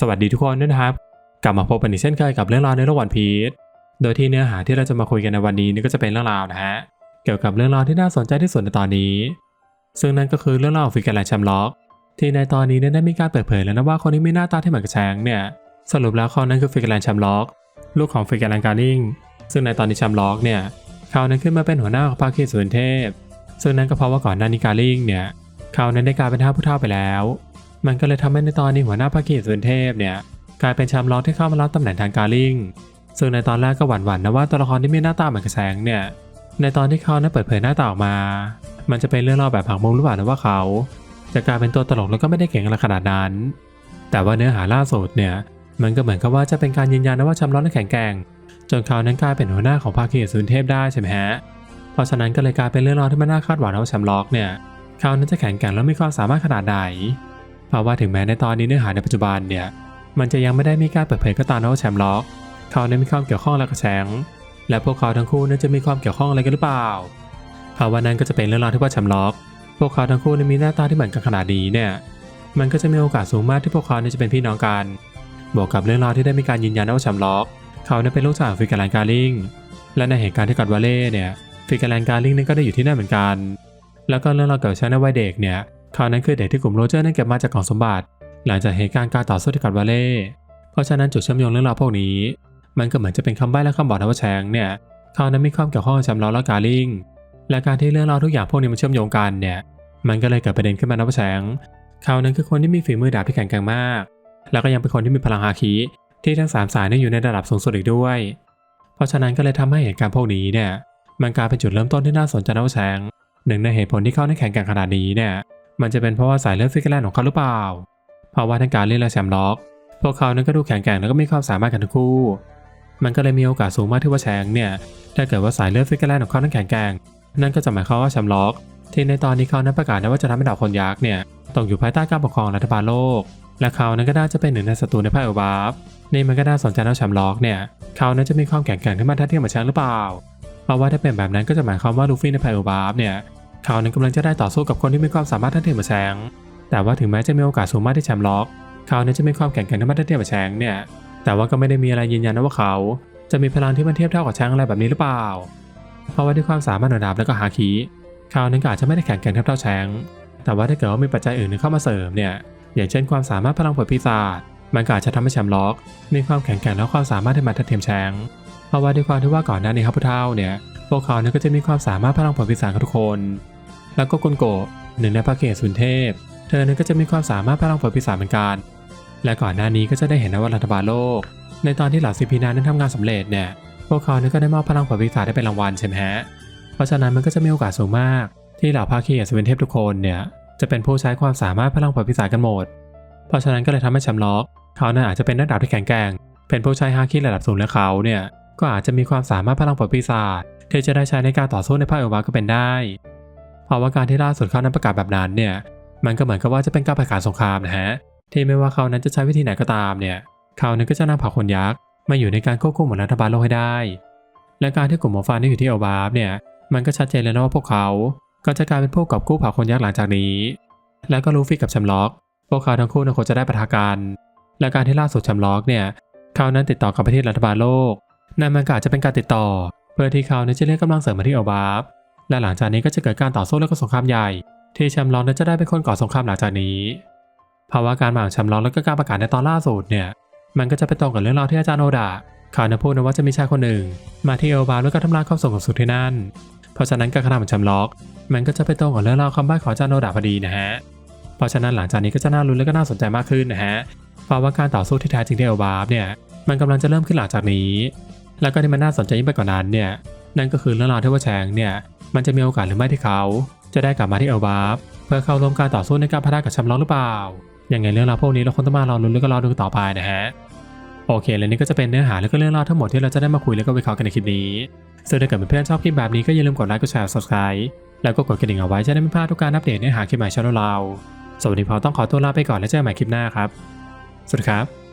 สวัสดีทุกคนด้วยนะครับ กลับมาพบกันอีกเช่นเคยกับเรื่องราวในโลกวันพีชโดยที่เนื้อหาที่เราจะมาคุยกันในวันนี้นี่ก็จะเป็นเรื่องราวนะฮะเกี่ยวกับเรื่องราวที่น่าสนใจที่สุดในตอนนี้ ซึ่งนั่นก็คือเรื่องราวของฟิกเกอร์แลนด์แชมล็อก ที่ในตอนนี้เนี่ยได้มีการเปิดเผยแล้วนะว่าคนที่มีหน้าตาที่เหมือนกับแชงเนี่ยสรุปแล้วเขานั้นคือฟิกเกอร์แลนด์แชมล็อกลูกของฟิกเกอร์แลนด์การ์ลิงซึ่งในตอนนี้แชมล็อกเนี่ยเขานั้นขึ้นมาเป็นหัวหน้าของภาคีสุนเทพ ซึ่งนั่นก็เพราะว่าก่อนหน้านี้การลิงเนี่ยเขานั้นได้กลายเป็นท่าผู้เฒ่าไปแล้ว มันก็เลยทำให้ในตอนนี้หัวหน้าภาคีสุนเทพเนี่ยกลายเป็นแชมป์ล็อกที่เข้ามารับตำแหน่งทางการลิงซึ่งในตอนแรกก็หวั่นๆนะว่าตัวละครที่มีหน้าตาเหมือนกับแสงเนี่ยในตอนที่เขานั้นเปิดเผยหน้าตาออกมา มันจะเป็นเรื่องเล่าแบบผักมุมหรือเปล่านะว่าเขา จะกลายเป็นตัวตลกแล้วก็ไม่ได้เก่งอะไรขนาดนั้น แต่ว่าเนื้อหาล่าสุดเนี่ยมันก็เหมือนกับว่าจะเป็นการยืนยันนะว่าแชมป์ล็อกนั้นแข็งแกร่งจนเขานั้นกลายเป็นหัวหน้าของภาคีสุนเทพได้ใช่ไหมฮะเพราะฉะนั้นก็เลยกลายเป็นเรื่องราวที่มันน่าคาดหวังนะว่าแชมล็อกเนี่ยเขานั้นจะแข็งแกร่งและมีความสามารถขนาดไหน เพราะว่าถึงแม้ในตอนนี้เนื้อหาในปัจจุบันเนี่ย มันจะยังไม่ได้มีการเปิดเผยก็ตามนะว่าแชมป์ล็อก เขานั้นมีความเกี่ยวข้องอะไรกับแชงและพวกเขาทั้งคู่นั้นจะมีความเกี่ยวข้องอะไรกันหรือเปล่าเพราะว่านั้นก็จะเป็นเรื่องราวที่ว่าแชมป์ล็อก พวกเขาทั้งคู่นั้นมีหน้าตาที่เหมือนกันขนาดนี้เนี่ย มันก็จะมีโอกาสสูงมากที่พวกเขาเนี่ยจะเป็นพี่น้องกัน บวกกับเรื่องราวที่ได้มีการยืนยันว่าแชมป์ล็อก เขานั้นเป็นลูกชายของฟิกเกอร์แลนการลิง และในเหตุการณ์ที่กอดวาเล่เนี่ย ฟิกเกอร์แลนการลิงนั้นก็ได้อยู่ที่นั่นเหมือนกัน แล้วก็เรื่องราวเกิดขึ้นในวัยเด็กเนี่ย เขานั้นคือเด็กที่กลุ่มโรเจอร์นั้นเก็บมาจากกล่องสมบัติ หลังจากเหตุการณ์การต่อสู้ที่กอดวาเล่เพราะฉะนั้นจุดเชื่อมโยงเรื่องราวพวกนี้ มันก็เหมือนจะเป็นคำใบ้และคำบอกนะว่าแชงเนี่ยเขานั้นมีความเกี่ยวข้องกับแชมป์ล็อและกาลิงและการที่เรื่องราวทุกอย่างพวกนี้มันเชื่อมโยงกันเนี่ย มันก็เลยเกิดประเด็นขึ้นมานะว่าแชงเขานั้นคือคนที่มีฝีมือดาบที่แข็งแกร่งมาก แล้วก็ยังเป็นคนที่มีพลังฮาคิที่ทั้งสามสายนั้นอยู่ในระดับสูงสุดอีกด้วย เพราะฉะนั้นก็เลยทำให้เหตุการณ์พวกนี้เนี่ย มันกลายเป็นจุดเริ่มต้นที่น่าสนใจนะว่าแชงหนึ่งในเหตุผลที่เขาได้แข็งแกร่งขนาดนี้เนี่ย มันจะเป็นเพราะว่าสายเลือดฟิกเกอร์แลนด์ของเขาหรือเปล่า เพราะว่าทั้งการเล่นและแชมป์ล็อก พวกเขานั้นก็ดูแข็งแกร่งแล้วก็มีความสามารถกันทั้งคู่ มันก็เลยมีโอกาสสูงมากที่ว่าแชงเนี่ย ถ้าเกิดว่าสายเลือดฟิกเกอร์แลนด์ของเขานั้นแข็งแกร่ง นั่นก็จะหมายความว่าแชมป์ล็อก ที่ในตอนนี้เขานั้นประกาศนะว่าจะทำให้ดาวคนยักษ์เนี่ยตกอยู่ภายใต้การปกครองรัฐบาลโลก และเขานั้นก็น่าจะเป็นหนึ่งในศัตรูในภาคเอลบาฟนี่มันก็น่าสนใจนะแชมป์ล็อกเนี่ย เขานั้นจะมีความแข็งแกร่งขึ้นมาถ้าเทียบกับแชงหรือเปล่า เพราะว่าถ้าเป็นแบบนั้นก็จะหมายความว่าลูฟี่ในภาคเอลบาฟเนี่ย เขานั้นกำลังจะได้ต่อสู้กับคนที่มีความสามารถทัดเทียมกับแชงแต่ว่าถึงแม้จะมีโอกาสสูงมากที่แชมป์ล็อกเขานั้นจะมีความแข็งแกร่งขึ้นมาทัดเทียมกับแชงเนี่ย แต่ว่าก็ไม่ได้มีอะไรยืนยันนะว่าเขา จะมีพลังที่มันเทียบเท่ากับแชงอะไรแบบนี้หรือเปล่า เพราะว่าด้วยความสามารถหน่วยดาบและก็ฮาคิเขานั้นก็อาจจะไม่ได้แข็งแกร่งเท่าเท่าแชงแต่ว่าถ้าเกิดว่ามีปัจจัยอื่นเข้ามาเสริมเนี่ย อย่างเช่นความสามารถพลังผลปีศาจมันก็อาจจะทำให้แชมป์ล็อก มีความแข็งแกร่งและความสามารถที่มาทัดเทียมแชงเพราะว่าด้วยความที่ว่าก่อนหน้านี้ครับผู้เฒ่าเนี่ยพวกเขาเนี่ยก็จะมีความสามารถพลังผลปีศาจกับทุกคน แล้วก็กุนโกะหนึ่งในภาคเกศสุนเทพ เธอนั้นก็จะมีความสามารถพลังผลปีศาจเหมือนกัน และก่อนหน้านี้ก็จะได้เห็นนว่ารัฐบาลโลก ในตอนที่เหล่าซีพีนานั้นทำงานสำเร็จเนี่ย พวกเขาเนี่ยก็ได้มอบพลังผลปีศาจได้เป็นรางวัลใช่ไหมฮะ เพราะฉะนั้นมันก็จะมีโอกาสสูงมาก ที่เหล่าภาคีอัศวินเทพทุกคนเนี่ยจะเป็นผู้ใช้ความสามารถพลังผลปีศาจกันหมด เพราะฉะนั้นก็เลยทำให้แชมล็อก เขานั้นอาจจะเป็นนักดาบที่แข็งแกร่ง เป็นผู้ใช้ฮาคิระดับสูงและเขาเนี่ยก็อาจจะมีความสามารถพลังผลปีศาจที่จะได้ใช้ในการต่อสู้ในภาคเอวาก็เป็นได้ เพราะว่าการที่ล่าสุดเขานั้นประกาศแบบนั้นเนี่ยมันก็เหมือนกับว่าจะเป็นการประกาศสงครามนะฮะที่ไม่ว่าเขานั้นจะใช้วิธีไหนก็ตามเนี่ยเขานั้นก็จะนำเผ่าคนยักษ์มาอยู่ในการควบคุมของรัฐบาลโลกให้ได้ และการที่กลุ่มหมอฟันที่อยู่ที่เอลบาฟเนี่ยมันก็ชัดเจนแล้วนะว่าพวกเขาก็จะกลายเป็นผู้กอบกู้เผ่าคนยักษ์หลังจากนี้ แล้วก็ลูฟี่กับแชมล็อก พวกเขาทั้งคู่นั้นคงจะได้ปะทะกันและการที่ล่าสุดแชมล็อกเนี่ยเขานั้นติดต่อกับประเทศรัฐบาลโลกนั่นมันก็อาจจะเป็นการติดต่อ เพื่อที่เขานั้นจะเรียกกำลังเสริมมาที่เอลบาฟ และหลังจากนี้ก็จะเกิดการต่อสู้และก็สงครามใหญ่ ที่แชมล็อกนั้นจะได้เป็นคนก่อสงครามหลังจากนี้ภาวะการหมางแชมล็อกและก็การประกาศในตอนล่าสุดเนี่ยมันก็จะไปตรงกับเรื่องราวที่อาจารย์โอดะเขานพูดนะว่าจะมีชายคนหนึ่ง มาที่เอลบาแล้วก็ทำลายความสงบสุดที่นั่น เพราะฉะนั้นการกระทำของแชมล็อก มันก็จะไปตรงกับเรื่องราวคำบ้าของอาจารย์โอดะพอดีนะฮะเพราะฉะนั้นหลังจากนี้ก็จะน่าลุ้นและก็น่าสนใจมากขึ้นนะฮะเพราว่าการต่อสู้ที่แท้จริงที่เอลบาเนี่ยมันกำลังจะเริ่มขึ้นหลังจากนี้ แล้วก็ที่มันน่าสนใจยิ่งไปกว่านั้นเนี่ยนั่นก็คือเรื่องราวที่ว่าแชงเนี่ยมันจะมีโอกาสหรือไม่ที่เขา จะได้กลับมาที่เอลบาฟเพื่อเข้าร่วมการต่อสู้ในการพะทะกับแชมล็อกหรือเปล่าอยังไงเรื่องราวพวกนี้เราคงต้องมารอลุ้นแล้วก็รอดูต่อไปนะฮะโอเค และนี่ก็จะเป็นเนื้อหาแล้วก็เรื่องราวทั้งหมดที่เราจะได้มาคุยแล้วก็วิเคราะห์กันในคลิปนี้ซึ่งถ้าเกิดเพื่อนๆชอบคลิปแบบนี้ก็อย่าลืมกดไลค์กดแชร์ subscribe แล้วก็กดกระดิ่งเอาไว้จะได้ไม่พลาดทุกการอัปเดตเนื้อหาคลิปใหม่ช่องเราสวัสดีพอต้องขอตัวลาไปก่อนแล้วเจอกันใหม่คลิปหน้าครับ สวัสดีครับ